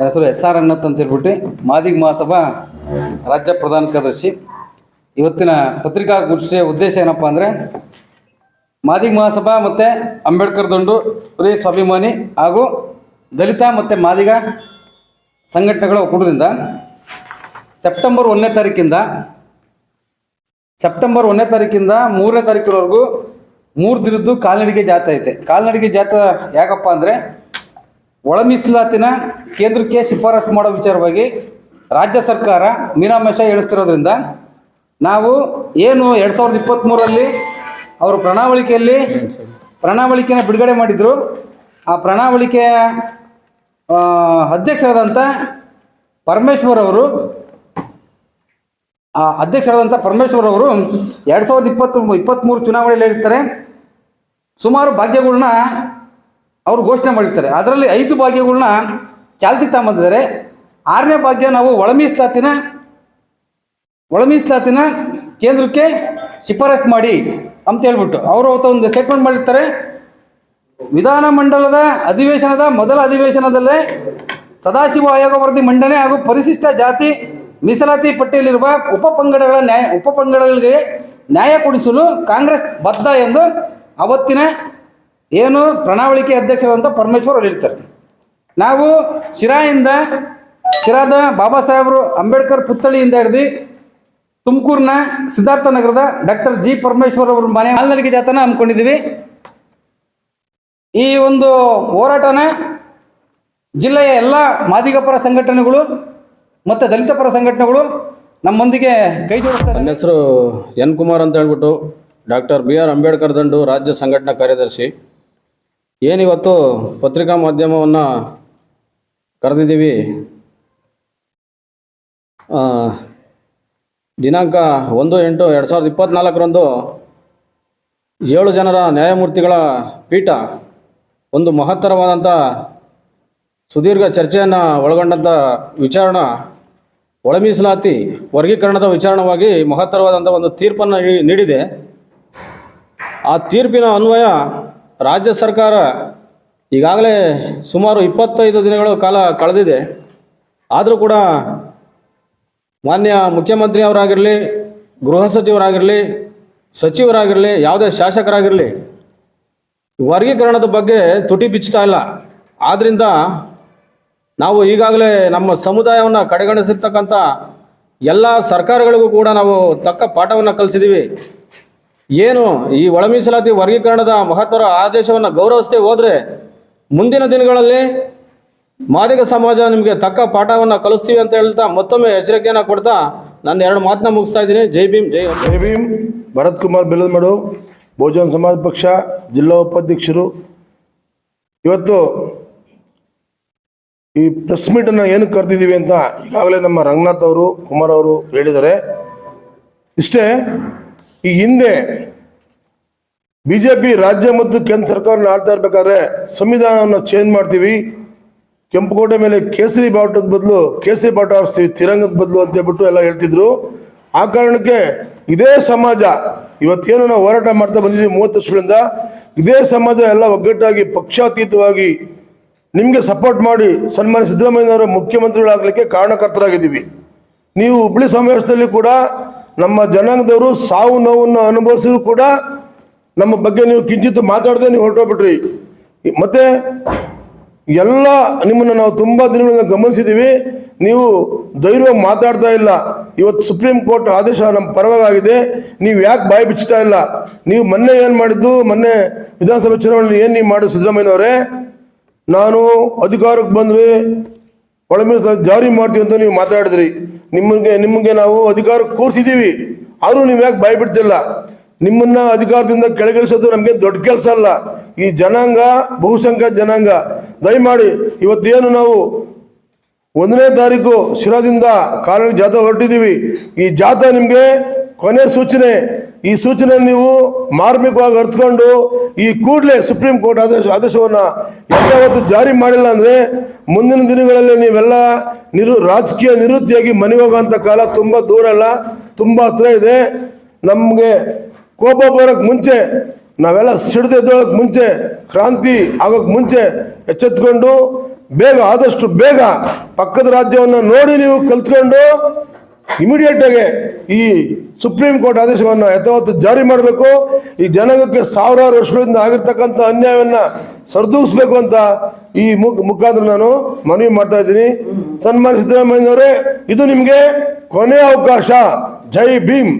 ಹೆಸರು S R ಅಣ್ಣತ್ ಅಂತ ಹೇಳ್ಬಿಟ್ಟು ಮಾದಿಗ ಮಹಾಸಭಾ ರಾಜ್ಯ ಪ್ರಧಾನ ಕಾರ್ಯದರ್ಶಿ. ಇವತ್ತಿನ ಪತ್ರಿಕಾಗೋಷ್ಠಿಯ ಉದ್ದೇಶ ಏನಪ್ಪ ಅಂದರೆ ಮಾದಿಗ ಮಹಾಸಭಾ ಮತ್ತು ಅಂಬೇಡ್ಕರ್ ದಂಡು ಪ್ರಿಯ ಸ್ವಾಭಿಮಾನಿ ಹಾಗೂ ದಲಿತ ಮತ್ತು ಮಾದಿಗ ಸಂಘಟನೆಗಳ ಒಕ್ಕೂಟದಿಂದ ಸೆಪ್ಟೆಂಬರ್ ಒಂದನೇ ತಾರೀಕಿಂದ ಸೆಪ್ಟೆಂಬರ್ ಒಂದನೇ ತಾರೀಕಿಂದ ಮೂರನೇ ತಾರೀಕಿನವರೆಗೂ ಮೂರು ದಿನದ್ದು ಕಾಲ್ನಡಿಗೆ ಜಾತ್ರೆ ಐತೆ. ಕಾಲ್ನಡಿಗೆ ಜಾತ್ರೆ ಯಾಕಪ್ಪ ಅಂದರೆ ಒಳ ಮೀಸಲಾತಿನ ಕೇಂದ್ರಕ್ಕೆ ಶಿಫಾರಸು ಮಾಡೋ ವಿಚಾರವಾಗಿ ರಾಜ್ಯ ಸರ್ಕಾರ ಮೀನಾಮೇಷ ಎಣಿಸ್ತಿರೋದ್ರಿಂದ ನಾವು ಏನು ಎರಡು ಸಾವಿರದ ಇಪ್ಪತ್ತ್ಮೂರಲ್ಲಿ ಅವರು ಪ್ರಣಾವಳಿಕೆಯಲ್ಲಿ ಪ್ರಣಾವಳಿಕೆನ ಬಿಡುಗಡೆ ಮಾಡಿದರು. ಆ ಪ್ರಣಾವಳಿಕೆಯ ಅಧ್ಯಕ್ಷರಾದಂಥ ಪರಮೇಶ್ವರ್ ಅವರು, ಆ, ಅಧ್ಯಕ್ಷರಾದಂಥ ಪರಮೇಶ್ವರ್ ಅವರು ಎರಡು ಸಾವಿರದ ಇಪ್ಪತ್ತು ಇಪ್ಪತ್ತ್ಮೂರು ಚುನಾವಣೆಯಲ್ಲಿ ಇರ್ತಾರೆ ಸುಮಾರು ಭಾಗ್ಯಗಳನ್ನ ಅವರು ಘೋಷಣೆ ಮಾಡಿರ್ತಾರೆ. ಅದರಲ್ಲಿ ಐದು ಭಾಗ್ಯಗಳನ್ನ ಚಾಲ್ತಿಗೆ ತಗೊಂಬಂದಿದ್ದಾರೆ ಆರನೇ ಭಾಗ್ಯ ನಾವು ಒಳ ಮೀಸಲಾತಿನ ಒಳ ಮೀಸಲಾತಿನ ಕೇಂದ್ರಕ್ಕೆ ಶಿಫಾರಸು ಮಾಡಿ ಅಂತ ಹೇಳ್ಬಿಟ್ಟು. ಅವರು ಅವತ್ತು ಒಂದು ಸ್ಟೇಟ್ಮೆಂಟ್ ಮಾಡಿರ್ತಾರೆ. ವಿಧಾನಮಂಡಲದ ಅಧಿವೇಶನದ ಮೊದಲ ಅಧಿವೇಶನದಲ್ಲೇ ಸದಾಶಿವ ಆಯೋಗ ವರದಿ ಮಂಡನೆ ಹಾಗೂ ಪರಿಶಿಷ್ಟ ಜಾತಿ ಮೀಸಲಾತಿ ಪಟ್ಟಿಯಲ್ಲಿರುವ ಉಪಪಂಗಡಗಳ ನ್ಯಾಯ ಉಪಪಂಗಡಗಳಿಗೆ ನ್ಯಾಯ ಕೊಡಿಸಲು ಕಾಂಗ್ರೆಸ್ ಬದ್ಧ ಎಂದು ಅವತ್ತಿನ ಏನು ಪ್ರಣಾಳಿಕೆ ಅಧ್ಯಕ್ಷರಾದಂಥ ಪರಮೇಶ್ವರ್ ಅವರು ಹೇಳ್ತಾರೆ ನಾವು ಶಿರಾಯಿಂದ ಶಿರಾದ ಬಾಬಾ ಸಾಹೇಬರು ಅಂಬೇಡ್ಕರ್ ಪುತ್ಥಳಿಯಿಂದ ಹಿಡಿದು ತುಮಕೂರಿನ ಸಿದ್ಧಾರ್ಥ ನಗರದ ಡಾಕ್ಟರ್ ಜಿ ಪರಮೇಶ್ವರ್ ಅವ್ರ ಮನೆ ಹಾಲ್ನಡಿಗೆ ಜಾತನ ಹಮ್ಮಿಕೊಂಡಿದ್ದೀವಿ. ಈ ಒಂದು ಹೋರಾಟನ ಜಿಲ್ಲೆಯ ಎಲ್ಲ ಮಾದಿಗ ಪರ ಸಂಘಟನೆಗಳು ಮತ್ತು ದಲಿತ ಪರ ಸಂಘಟನೆಗಳು ನಮ್ಮೊಂದಿಗೆ ಕೈ ಜೋಡಿಸ್ತಾರೆ. ನನ್ನ ಹೆಸರು ಎನ್ ಕುಮಾರ್ ಅಂತ ಹೇಳ್ಬಿಟ್ಟು ಡಾಕ್ಟರ್ ಬಿ ಆರ್ ಅಂಬೇಡ್ಕರ್ ದಂಡು ರಾಜ್ಯ ಸಂಘಟನಾ ಕಾರ್ಯದರ್ಶಿ. ಏನಿವತ್ತು ಪತ್ರಿಕಾ ಮಾಧ್ಯಮವನ್ನು ಕರೆದಿದ್ದೀವಿ. ದಿನಾಂಕ ಒಂದು ಎಂಟು ಎರಡು ಸಾವಿರದ ಇಪ್ಪತ್ತ್ನಾಲ್ಕರಂದು ಏಳು ಜನರ ನ್ಯಾಯಮೂರ್ತಿಗಳ ಪೀಠ ಒಂದು ಮಹತ್ತರವಾದಂಥ ಸುದೀರ್ಘ ಚರ್ಚೆಯನ್ನು ಒಳಗೊಂಡಂಥ ವಿಚಾರಣ, ಒಳಮೀಸಲಾತಿ, ವರ್ಗೀಕರಣದ ವಿಚಾರಣವಾಗಿ ಮಹತ್ತರವಾದಂಥ ಒಂದು ತೀರ್ಪನ್ನು ನೀಡಿದೆ. ಆ ತೀರ್ಪಿನ ಅನ್ವಯ ರಾಜ್ಯ ಸರ್ಕಾರ ಈಗಾಗಲೇ ಸುಮಾರು ಇಪ್ಪತ್ತೈದು ದಿನಗಳ ಕಾಲ ಕಳೆದಿದೆ. ಆದರೂ ಕೂಡ ಮಾನ್ಯ ಮುಖ್ಯಮಂತ್ರಿಯವರಾಗಿರಲಿ, ಗೃಹ ಸಚಿವರಾಗಿರಲಿ ಸಚಿವರಾಗಿರಲಿ, ಯಾವುದೇ ಶಾಸಕರಾಗಿರಲಿ, ವರ್ಗೀಕರಣದ ಬಗ್ಗೆ ತುಟಿ ಬಿಚ್ಚುತ್ತಾ ಇಲ್ಲ. ಆದ್ದರಿಂದ ನಾವು ಈಗಾಗಲೇ ನಮ್ಮ ಸಮುದಾಯವನ್ನು ಕಡೆಗಣಿಸಿರ್ತಕ್ಕಂಥ ಎಲ್ಲ ಸರ್ಕಾರಗಳಿಗೂ ಕೂಡ ನಾವು ತಕ್ಕ ಪಾಠವನ್ನು ಕಲಿಸಿದ್ದೀವಿ ಏನು ಈ ಒಳಮೀಸಲಾತಿ ವರ್ಗೀಕರಣದ ಮಹತ್ವರ ಆದೇಶವನ್ನು ಗೌರವಿಸ್ತೇ ಹೋದರೆ ಮುಂದಿನ ದಿನಗಳಲ್ಲಿ ಮಾದಿಗ ಸಮಾಜ ನಿಮಗೆ ತಕ್ಕ ಪಾಠವನ್ನು ಕಲಿಸ್ತೀವಿ ಅಂತ ಹೇಳ್ತಾ ಮತ್ತೊಮ್ಮೆ ಎಚ್ಚರಿಕೆಯನ್ನು ಕೊಡ್ತಾ ನಾನು ಎರಡು ಮಾತನ್ನ ಮುಗಿಸ್ತಾ ಇದ್ದೀನಿ. ಜೈ ಭೀಮ್, ಜೈ ಜೈ ಭೀಮ್. ಭರತ್ ಕುಮಾರ್ ಬೆಲ್ಲದಮಡು ಬಹುಜನ ಸಮಾಜ ಪಕ್ಷ, ಜಿಲ್ಲಾ ಉಪಾಧ್ಯಕ್ಷರು. ಇವತ್ತು ಈ ಪ್ರೆಸ್ ಮೀಟನ್ನು ಏನು ಕರೆದಿದ್ದೀವಿ ಅಂತ ಈಗಾಗಲೇ ನಮ್ಮ ರಂಗನಾಥ್ ಅವರು, ಕುಮಾರ್ ಅವರು ಹೇಳಿದ್ದಾರೆ. ಇಷ್ಟೇ, ಈ ಹಿಂದೆ ಬಿ ಜೆ ಪಿ ರಾಜ್ಯ ಮತ್ತು ಕೇಂದ್ರ ಸರ್ಕಾರ ಆಳ್ತಾ ಇರ್ಬೇಕಾದ್ರೆ ಸಂವಿಧಾನವನ್ನು ಚೇಂಜ್ ಮಾಡ್ತೀವಿ. ಕೆಂಪುಕೋಟೆ ಮೇಲೆ ಕೇಸರಿ ಬಾವುಟದ ಬದಲು ಕೇಸರಿ ಬಾವುಟ ಹಾರಿಸ್ತೀವಿ, ತಿರಂಗದ ಬದಲು ಅಂತ ಹೇಳ್ಬಿಟ್ಟು ಎಲ್ಲ ಹೇಳ್ತಿದ್ರು. ಆ ಕಾರಣಕ್ಕೆ ಇದೇ ಸಮಾಜ, ಇವತ್ತೇನು ನಾವು ಹೋರಾಟ ಮಾಡ್ತಾ ಬಂದಿದ್ದೀವಿ ಮೂವತ್ತು ವರ್ಷಗಳಿಂದ, ಇದೇ ಸಮಾಜ ಎಲ್ಲ ಒಗ್ಗಟ್ಟಾಗಿ, ಪಕ್ಷಾತೀತವಾಗಿ ನಿಮಗೆ ಸಪೋರ್ಟ್ ಮಾಡಿ ಸನ್ಮಾನ್ಯ ಸಿದ್ದರಾಮಯ್ಯನವರ ಮುಖ್ಯಮಂತ್ರಿಗಳಾಗಲಿಕ್ಕೆ ಕಾರಣಕರ್ತರಾಗಿದ್ದೀವಿ. ನೀವು ಹುಬ್ಬಳ್ಳಿ ಸಮಾವೇಶದಲ್ಲಿ ಕೂಡ ನಮ್ಮ ಜನಾಂಗದವರು ಸಾವು ನೋವನ್ನು ಅನುಭವಿಸಿದ್ರು ಕೂಡ ನಮ್ಮ ಬಗ್ಗೆ ನೀವು ಕಿಂಚಿತ್ ಮಾತಾಡದೆ ನೀವು ಹೊರಟೋಗ್ಬಿಟ್ರಿ. ಮತ್ತೆ ಎಲ್ಲ ನಿಮ್ಮನ್ನು ನಾವು ತುಂಬ ದಿನಗಳಿಂದ ಗಮನಿಸಿದ್ದೀವಿ ನೀವು ಧೈರ್ಯ ಮಾತಾಡ್ತಾ ಇಲ್ಲ. ಇವತ್ತು ಸುಪ್ರೀಂ ಕೋರ್ಟ್ ಆದೇಶ ನಮ್ಮ ಪರವಾಗಿದೆ. ನೀವು ಯಾಕೆ ಬಾಯಿ ಬಿಚ್ಚುತ್ತಾ ಇಲ್ಲ? ನೀವು ಮೊನ್ನೆ ಏನು ಮಾಡಿದ್ದು? ಮೊನ್ನೆ ವಿಧಾನಸಭೆ ಚುನಾವಣೆಯಲ್ಲಿ ಏನು ನೀವು ಮಾಡಿದ್ರು ಸಿದ್ದರಾಮಯ್ಯನವರೇ? ನಾನು ಅಧಿಕಾರಕ್ಕೆ ಬಂದರೆ ಒಳಮೆ ಜಾರಿ ಮಾಡ್ತೀವಿ ಅಂತ ನೀವು ಮಾತಾಡಿದ್ರಿ. ನಿಮಗೆ ನಿಮಗೆ ನಾವು ಅಧಿಕಾರಕ್ಕೆ ಕೂರಿಸಿದ್ದೀವಿ ಆದರೂ ನೀವು ಯಾಕೆ ಬಾಯಿ ಬಿಡ್ತಿಲ್ಲ? ನಿಮ್ಮನ್ನ ಅಧಿಕಾರದಿಂದ ಕೆಳಗಿಳಿಸೋದು ನಮಗೆ ದೊಡ್ಡ ಕೆಲಸ ಅಲ್ಲ. ಈ ಜನಾಂಗ ಬಹುಸಂಖ್ಯಾತ ಜನಾಂಗ. ದಯಮಾಡಿ ಇವತ್ತೇನು ನಾವು ಒಂದನೇ ತಾರೀಕು ಶಿರಾದಿಂದ ಕಾನೂನು ಜಾಥಾ ಹೊರಟಿದ್ದೀವಿ. ಈ ಜಾಥಾ ನಿಮಗೆ ಕೊನೆ ಸೂಚನೆ. ಈ ಸೂಚನೆ ನೀವು ಮಾರ್ಮಿಕವಾಗಿ ಅರ್ಥಕೊಂಡು ಈ ಕೂಡಲೇ ಸುಪ್ರೀಂ ಕೋರ್ಟ್ ಆದೇಶ ಆದೇಶವನ್ನು ಯಾವತ್ತು ಜಾರಿ ಮಾಡಿಲ್ಲ ಅಂದರೆ ಮುಂದಿನ ದಿನಗಳಲ್ಲಿ ನೀವೆಲ್ಲ ನಿರು ರಾಜಕೀಯ ನಿವೃತ್ತಿಯಾಗಿ ಮನೆ ಹೋಗುವಂಥ ಕಾಲ ತುಂಬ ದೂರ ಅಲ್ಲ, ತುಂಬ ಹತ್ರ ಇದೆ. ನಮಗೆ ಕೋಪ ಬರೋಕ್ಕೆ ಮುಂಚೆ, ನಾವೆಲ್ಲ ಸಿಡ್ದು ಎದ್ದೋಳಕ್ಕೆ ಮುಂಚೆ, ಕ್ರಾಂತಿ ಆಗೋಕ್ಕೆ ಮುಂಚೆ ಎಚ್ಚೆತ್ಕೊಂಡು ಬೇಗ, ಆದಷ್ಟು ಬೇಗ ಪಕ್ಕದ ರಾಜ್ಯವನ್ನು ನೋಡಿ ನೀವು ಕಲ್ತ್ಕೊಂಡು ಇಮಿಡಿಯೇಟ್ ಆಗಿ ಈ ಸುಪ್ರೀಂ ಕೋರ್ಟ್ ಆದೇಶವನ್ನು ಯಥಾವತ್ತು ಜಾರಿ ಮಾಡಬೇಕು. ಈ ಜನಾಂಗಕ್ಕೆ ಸಾವಿರಾರು ವರ್ಷಗಳಿಂದ ಆಗಿರ್ತಕ್ಕಂಥ ಅನ್ಯಾಯವನ್ನ ಸರಿದೂಗಿಸ್ಬೇಕು ಅಂತ ಈ ಮುಖ, ಮುಖಾಂತರ ನಾನು ಮನವಿ ಮಾಡ್ತಾ ಇದ್ದೀನಿ. ಸನ್ಮಾನ್ಯ ಸಿದ್ದರಾಮಯ್ಯನವರೇ, ಇದು ನಿಮಗೆ ಕೊನೆಯ ಅವಕಾಶ. ಜೈ ಭೀಮ್.